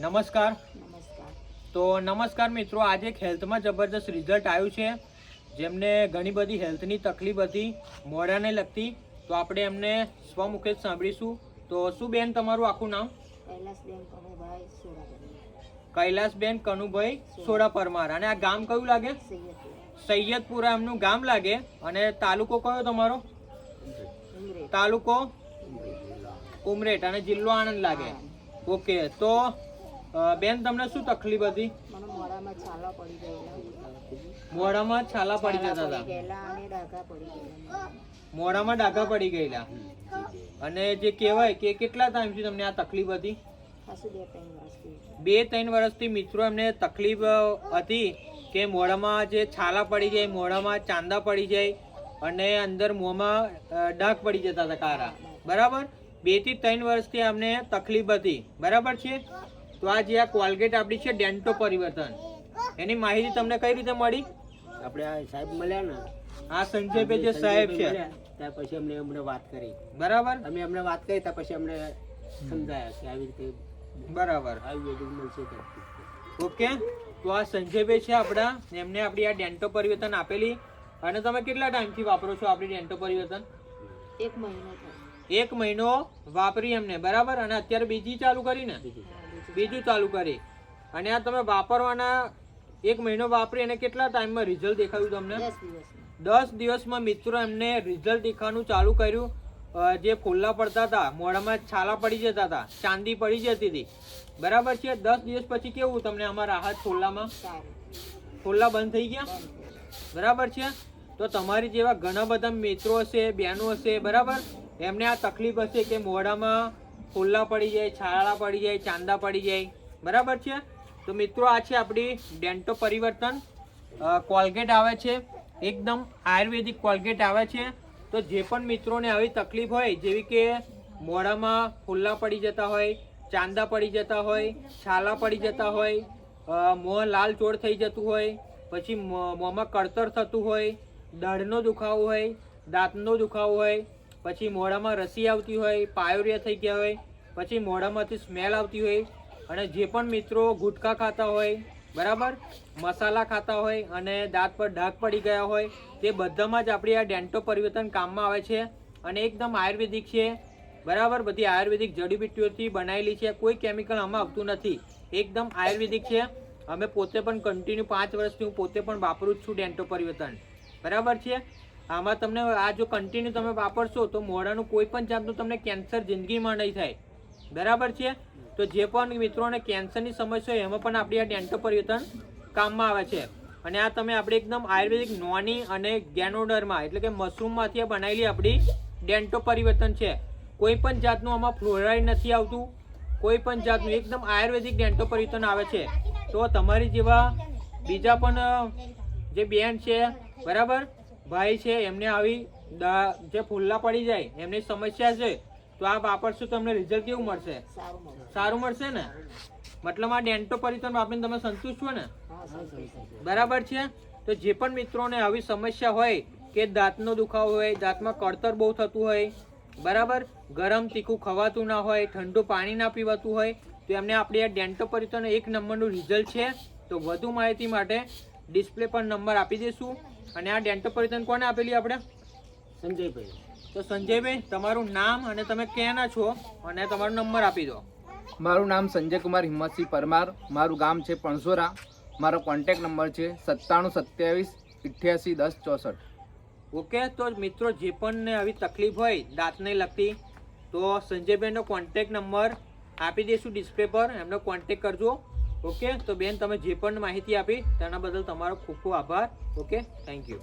નમસ્કાર. નમસ્કાર. તો નમસ્કાર મિત્રો આજે એક હેલ્થમાં જબરદસ્ત રિઝલ્ટ આવ્યું છે જેમને ઘણી બધી હેલ્થની તકલીફ હતી મોઢાને લગતી. તો આપણે એમને સ્વમુખે જ સાંભળીશું. તો શું બેન તમારું આખું નામ? કૈલાસબેન કનુભાઈ કૈલાસબેન કનુભાઈ સોડા પરમાર અને આ ગામ કયું લાગે? સૈયદપુરા. એમનું ગામ લાગે. અને તાલુકો કયો તમારો? તાલુકો? ઉમરેઠ. અને જિલ્લો આણંદ લાગે. ઓકે. તો બેન તમને શું તકલીફ હતી? મોઢામાં છાલા પડી જતા હતા? મોઢામાં ડાઘા પડી ગયેલા? અને જે કહેવાય કે કેટલા ટાઈમથી તમને આ તકલીફ હતી? બે ત્રણ વર્ષથી. મિત્રો એમને તકલીફ હતી કે મોઢામાં જે છાલા પડી જાય મોઢામાં ચાંદા પડી જાય અને અંદર મોંમાં ડાઘ પડી જતા હતા કારા. બરાબર? બેથી ત્રણ વર્ષથી અમને તકલીફ હતી. બરાબર છે? તો આ જે આ કોલગેટ આપણી છે ડેન્ટો પરિવર્તન. એની માહિતી તમને કઈ રીતે મળી? આપણે આ સાહેબ મળ્યા ને. આ સંજયભાઈ જે સાહેબ છે. ત્યાર પછી અમને અમને વાત કરી. બરાબર? અમે અમને વાત કરી ત્યાં પછી અમને સમજાયા કે આવી રીતે બરાબર. આયુર્વેદિક મળશે ઓકે. તો આ સંજયભાઈ છે આપણા એમને આપણી આ ડેન્ટો પરિવર્તન આપેલી. અને તમે કેટલા ટાઈમથી વાપરો છો આપણી ડેન્ટો પરિવર્તન? એક મહિનો એક મહિનો વાપરી એમને બરાબર? અને અત્યારે બીજી ચાલુ કરી ને? હા, બીજું ચાલુ કરી. અને આ તમે વાપરવાના એક મહિનો વાપરી અને કેટલા ટાઈમમાં રિઝલ્ટ દેખાયું તમને? દસ દિવસમાં. મિત્રો એમને રિઝલ્ટ દેખાવાનું ચાલુ કર્યું. જે ફોલ્લા પડતા હતા મોઢામાં છાલા પડી જતા હતા ચાંદી પડી જતી હતી. બરાબર છે? દસ દિવસ પછી કેવું તમને અમારા રાહત ફોલ્લામાં ફોલ્લા બંધ થઈ ગયા. બરાબર છે? તો તમારી જેવા ઘણા બધા મિત્રો હશે બહેનો હશે બરાબર? એમને આ તકલીફ હશે કે મોઢામાં ફોલ્લા પડી જાય છાળા પડી જાય, ચાંદા પડી જાય. બરાબર છે? તો મિત્રો, આ છે આપણી ડેન્ટો પરિવર્તન. કોલગેટ આવે છે. એકદમ આયુર્વેદિક કોલગેટ આવે છે. તો જે પણ મિત્રોને આવી તકલીફ હોય, જેવી કે મોઢામાં ફોલ્લા પડી જતા હોય, ચાંદા પડી જતા હોય, છાલા પડી જતા હોય મોં લાલ ચોળ થઈ જતું હોય, પછી મોંમાં કળતર થતું હોય, દાઢનો દુખાવો હોય, દાંતનો દુખાવો હોય પછી મોઢામાં રસી આવતી હોય, પાયોરિયા થઈ ગયા હોય, પછી મોઢામાંથી સ્મેલ આવતી હોય અને જે પણ મિત્રો ગુટખા ખાતા હોય, બરાબર? મસાલા ખાતા હોય અને દાંત પર ડાઘ પડી ગયા હોય, તે બધામાં જ આપણી આ ડેન્ટો પરિવર્તન કામમાં આવે છે અને એકદમ આયુર્વેદિક છે. બરાબર? બધી આયુર્વેદિક જડીબુટ્ટીઓથી બનાવેલી છે. કોઈ કેમિકલ આમાં આવતું નથી. એકદમ આયુર્વેદિક છે. અમે પોતે પણ કન્ટિન્યુ પાંચ વર્ષથી હું પોતે પણ વાપરું જ છું ડેન્ટો પરિવર્તન. બરાબર છે? આમાં તમને આ જો કન્ટિન્યુ તમે વાપરશો તો મોઢાનું કોઈ પણ જાતનું તમને કેન્સર જિંદગીમાં નહીં થાય. બરાબર છે? તો જે પણ મિત્રોને કેન્સરની સમસ્યા હોય એમાં પણ આપણી આ ડેન્ટો પરિવર્તન કામમાં આવે છે. અને આ તમે આપણે એકદમ આયુર્વેદિક નોની અને ગેનોડરમાં એટલે કે મશરૂમમાંથી આ બનાવેલી આપણી ડેન્ટો પરિવર્તન છે. કોઈ પણ જાતનું આમાં ફ્લોરાઇડ નથી આવતું. કોઈ પણ જાતનું એકદમ આયુર્વેદિક ડેન્ટો પરિવર્તન આવે છે. તો તમારી જેવા બીજા પણ જે બેન છે, બરાબર? ભાઈ છે એમને આવી જે ફૂલ્લા પડી જાય એમની સમસ્યા છે તો આ વાપરશો તમને રિઝલ્ટ કેવું મળશે? સારું મળશે. ને? મતલબ આ ડેન્ટો પરિતન વાપરીને તમે સંતુષ્ટ છો ને? બરાબર છે? તો જે પણ મિત્રોને આવી સમસ્યા હોય કે દાંતનો દુખાવો હોય દાંતમાં કળતર બહુ થતું હોય બરાબર? ગરમ તીખું ખવાતું ના હોય ઠંડુ પાણી ના પીવાતું હોય તો એમને આપણી આ ડેન્ટો પરિતન એક નંબરનું રિઝલ્ટ છે. તો વધુ માહિતી માટે ડિસ્પ્લે પર નંબર આપી દઈશું. અને આ ડેન્ટો પરિતન કોને આપેલી આપણે? સંજયભાઈ. તો સંજયભાઈ તમારું નામ અને તમે ક્યાંના છો? અને તમારો નંબર આપી દો. મારું નામ સંજય કુમાર હિંમતસિંહ પરમાર. મારું ગામ છે પણસોરા. મારો કોન્ટેક્ટ નંબર છે સત્તાણું સત્યાવીસ અઠ્યાસી દસ ચોસઠ. ઓકે તો મિત્રો જે પણ આવી તકલીફ હોય દાંતને લગતી તો સંજયભાઈનો કોન્ટેક નંબર આપી દઈશું ડિસ્પ્લે પર. એમનો કોન્ટેક કરજો. ઓકે? તો બેન, તમે જે પણ માહિતી આપી, તેના બદલ તમારો ખૂબ ખૂબ આભાર. ઓકે? Thank you